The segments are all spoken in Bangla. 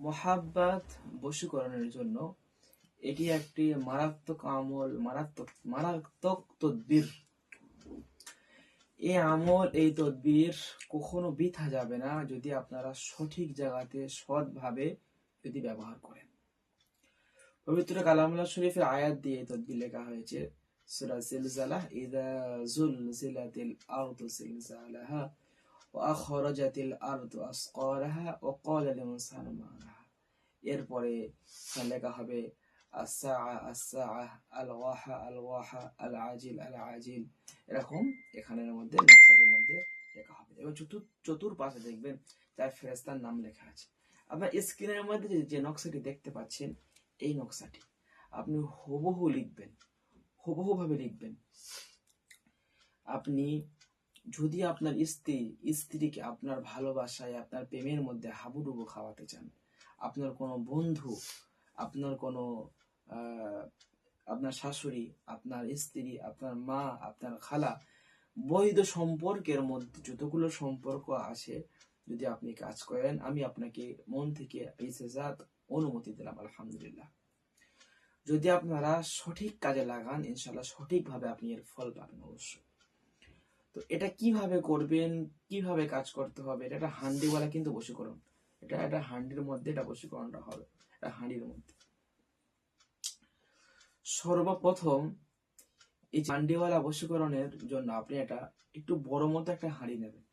মোহাব্বাত বশীকরণের জন্য এটি একটি মারাত্মক আমল, মারাত্মক মারাত্মক তদ্বির। এই আমল, এই তদ্বির কখনো বৃথা যাবে না যদি আপনারা সঠিক জায়গাতে সৎভাবে যদি ব্যবহার করেন। পবিত্র কালামুল্লাহ শরীফের আয়াত দিয়ে এই তদ্বির লেখা হয়েছে, সূরা জিলজালাহ ইদা জুলজিলাতিল আরদু জিলজালাহা আখরাজাতিল আরদ আসকালাহা ও কলাল ইনসান মালাহা এরপরে লেখা হবে আসা আসা আল ওয়াহা আল ওয়াহা আল আজিল আল আজিল এরকম এখানের মধ্যে নকশার মধ্যে লেখা হবে। এবং চতুর চতুর পাশে দেখবেন তার ফেরেস্তার নাম লেখা আছে। আপনার স্ক্রিনের মধ্যে যে নকশাটি দেখতে পাচ্ছেন, এই নকশাটি আপনি হুবহু লিখবেন হুবহুভাবে লিখবেন। আপনি যদি আপনার স্ত্রী, স্ত্রীকে আপনার ভালোবাসায়, আপনার প্রেমের মধ্যে হাবুডুবু খাওয়াতে চান, আপনার কোনো বন্ধু, আপনার কোনো আপনার শাশুড়ি, আপনার স্ত্রী, আপনার মা, আপনার খালা, বৈধ সম্পর্কের মধ্যে যতগুলো সম্পর্ক আছে, যদি আপনি কাজ করেন, আমি আপনাকে মন থেকে এই সেজাত অনুমতি দিলাম, আলহামদুলিল্লাহ। যদি আপনারা সঠিক কাজে লাগান ইনশাল্লাহ সঠিকভাবে আপনি এর ফল পাবেন, অবশ্যই। তো এটা কীভাবে করবেন? কীভাবে কাজ করতে হবে? এটা একটা হান্ডিওয়ালা কিন্তু বশীকরণ। এটা একটা হান্ডির মধ্যে এটা বশীকরণটা হবে। এটা হাঁড়ির মধ্যে। সর্বপ্রথম এই হান্ডিওয়ালা বশীকরণের জন্য আপনি এটা একটু বড় মতো একটা হাঁড়ি নেবেন।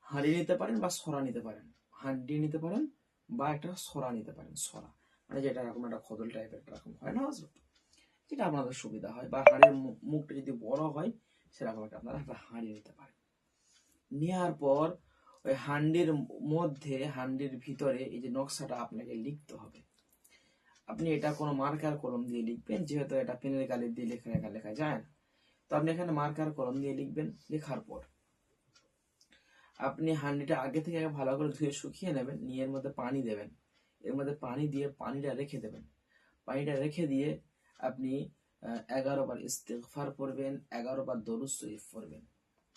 হাঁড়ি নিতে পারেন বা সরা নিতে পারেন। হাঁড়ি নিতে পারেন বা একটা সরা নিতে পারেন, সরা। মানে যেটা এরকম একটা খদল টাইপের এরকম হয় না যেটা আপনাদের সুবিধা হয়। বা হাঁড়ির মুখটা যদি বড় হয় সেরকম একটা আপনারা একটা হাঁড়ি নিতে পারেন। নেওয়ার পর ওই হান্ডির মধ্যে হান্ডির ভিতরে এই যে নকশাটা আপনাকে লিখতে হবে। আপনি এটা কোনো মার্কার কলম দিয়ে লিখবেন, যেহেতু এটা পেনের কালি দিয়ে লেখা লেখা লেখা যায় না। তো আপনি এখানে মার্কার কলম দিয়ে লিখবেন, লেখার পর। আপনি হান্ডিটা আগে থেকে ভালো করে ধুয়ে শুকিয়ে নেবেন, নিয়ে এর মধ্যে পানি দেবেন। এর মধ্যে পানি দিয়ে পানিটা রেখে দেবেন। পানিটা রেখে দিয়ে আপনি এগারো বার ইস্তেগফার পড়বেন, এগারো বার দরুদ শরীফ পড়বেন।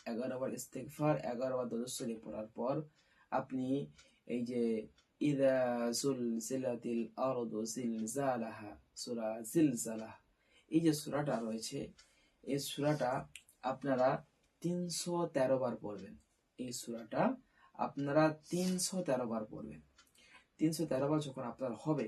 এগারো বার ইস্তেগফার, এগারো বার দরুদ শরীফ পড়ার পর আপনি এই যে, ইদা জুলজিলাতিল আরদু জিলজালাহা সূরা জিলজালাহ এই যে সূরাটা রয়েছে, এই সূরাটা আপনারা তিনশো তেরো বার পড়বেন। এই সূরাটা আপনারা তিনশো তেরো বার পড়বেন। তিনশো তেরো বার যখন আপনার হবে,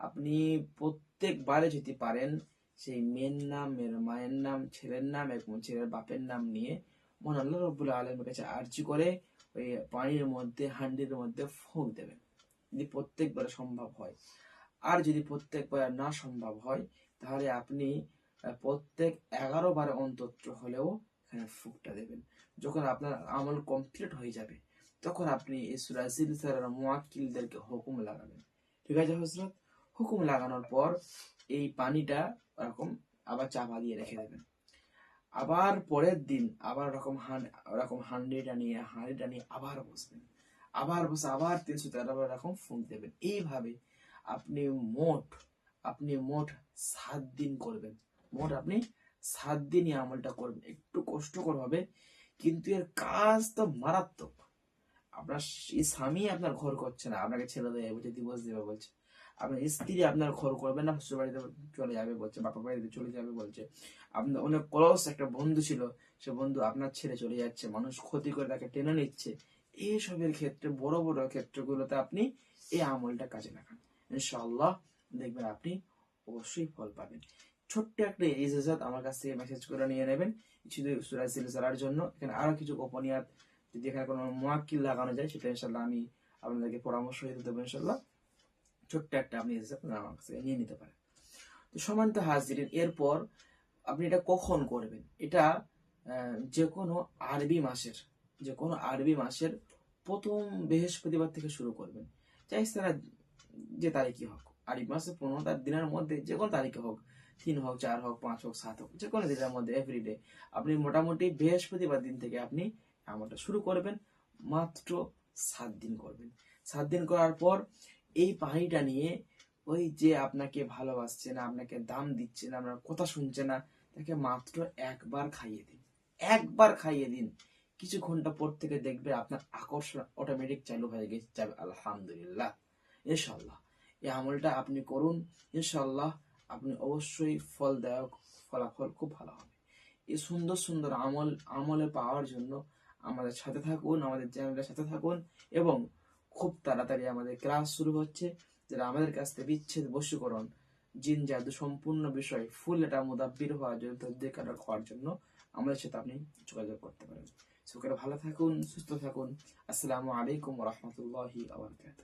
আপনি প্রত্যেকবারে যদি পারেন সেই মেয়ের নাম, মেয়ের মায়ের নাম, ছেলের নাম এবং ছেলের বাপের নাম নিয়ে মহান আল্লাহ রব্বুল আলমের কাছে আর্জি করে ওই পানির মধ্যে, হান্ডির মধ্যে ফুঁক দেবেন। যদি প্রত্যেকবার সম্ভব হয়। আর যদি প্রত্যেকবার না সম্ভব হয়, তাহলে আপনি প্রত্যেক এগারো বার অন্তত হলেও এখানে ফুকটা দেবেন। যখন আপনার আমল কমপ্লিট হয়ে যাবে, তখন আপনি মুয়াক্কিলদেরকে হুকুম লাগাবেন। ঠিক আছে হজরত হুকুম লাগানোর পর এই পানিটা ওরকম আবার চাপা দিয়ে রেখে দেবেন। আবার পরের দিন আবার ওরকম হান, ওরকম হান্ডিটা নিয়ে, হাঁড়িটা নিয়ে আবার বসবেন। আবার বসে আবার তিনশো তেরো এরকম ফুঁক দেবেন। এইভাবে আপনি মোট আপনি মোট সাত দিন করবেন। মোট আপনি সাত দিনই আমলটা করবেন। একটু কষ্টকর হবে কিন্তু এর কাজ তো মারাত্মক। আপনার এই স্বামী আপনার ঘর করছে না। আপনাকে ছেড়ে দেবে, বলছে দিবস দেবে, বলছে। আপনার স্ত্রী আপনার ঘর করবে না, শ্বশুর বাড়িতে চলে যাবে বলছে বাপা বাড়িতে চলে যাবে বলছে। আপনার অনেক ক্লোজ একটা বন্ধু ছিল, সে বন্ধু আপনার ছেড়ে চলে যাচ্ছে, মানুষ ক্ষতি করে তাকে টেনে নিচ্ছে। এইসবের ক্ষেত্রে, বড় বড় ক্ষেত্রগুলোতে আপনি এই আমলটা কাজে লাগান। ইনশাআল্লাহ দেখবেন আপনি অবশ্যই ফল পাবেন। ছোট্ট একটা ইজাজাত আমার কাছ থেকে মেসেজ করে নিয়ে নেবেন। শুধু সুরাজ জন্য। এখানে আরও কিছু গোপনীয়ত, যদি এখানে কোনো মোয়াক্কিল লাগানো যায়, সেটা ইনশাল্লাহ আমি আপনাদেরকে পরামর্শ দিতে দেবো ইনশাল্লাহ ছোট্ট একটা আপনি নিয়ে নিতে পারেন। তো সমান্ত হাজিরিন, এরপর আপনি এটা কখন করবেন? এটা যে কোনো আরবি মাসের যে কোনো আরবি মাসের প্রথম বৃহস্পতিবার থেকে শুরু করবেন। চাই তারা যে তারিখে হোক, আরবি মাসের পনেরো তার দিনের মধ্যে যে কোনো তারিখে হোক, তিন হোক, চার হোক, পাঁচ হোক, সাত হোক যে কোনো দিনের মধ্যে এভরিডে আপনি মোটামুটি বৃহস্পতিবার দিন থেকে আপনি আমলটা শুরু করবেন, মাত্র সাত দিন করবেন। সাত দিন করার পর এই পানিটা নিয়ে ওই যে আপনাকে ভালোবাসছে না, আপনাকে দাম দিচ্ছে না, আপনার কথা শুনছে না, তাকে মাত্র একবার খাইয়ে দিন। একবার খাইয়ে দিন। কিছু ঘণ্টা পর থেকে দেখবে আপনার আকর্ষণ অটোমেটিক চালু হয়ে গেছে, যাবে আলহামদুলিল্লাহ। ইনশাল্লাহ এই আমলটা আপনি করুন। ইনশাল্লাহ আপনি অবশ্যই ফলদায়ক ফলাফল খুব ভালো হবে। এই সুন্দর সুন্দর আমল, আমলে পাওয়ার জন্য আমাদের সাথে থাকুন, আমাদের চ্যানেলের সাথে থাকুন এবং খুব তাড়াতাড়ি আমাদের ক্লাস শুরু হচ্ছে। যেটা আমাদের কাছ থেকে বিচ্ছেদ বশীকরণ, জিন, জাদু সম্পূর্ণ বিষয়, ফুল এটা মুদাব্বির হওয়ার জন্য তদ্বিকারক হওয়ার জন্য আমাদের সাথে আপনি যোগাযোগ করতে পারেন। সুখের ভালো থাকুন, সুস্থ থাকুন। আসসালামু আলাইকুম রহমতুল্লাহি আবরকাত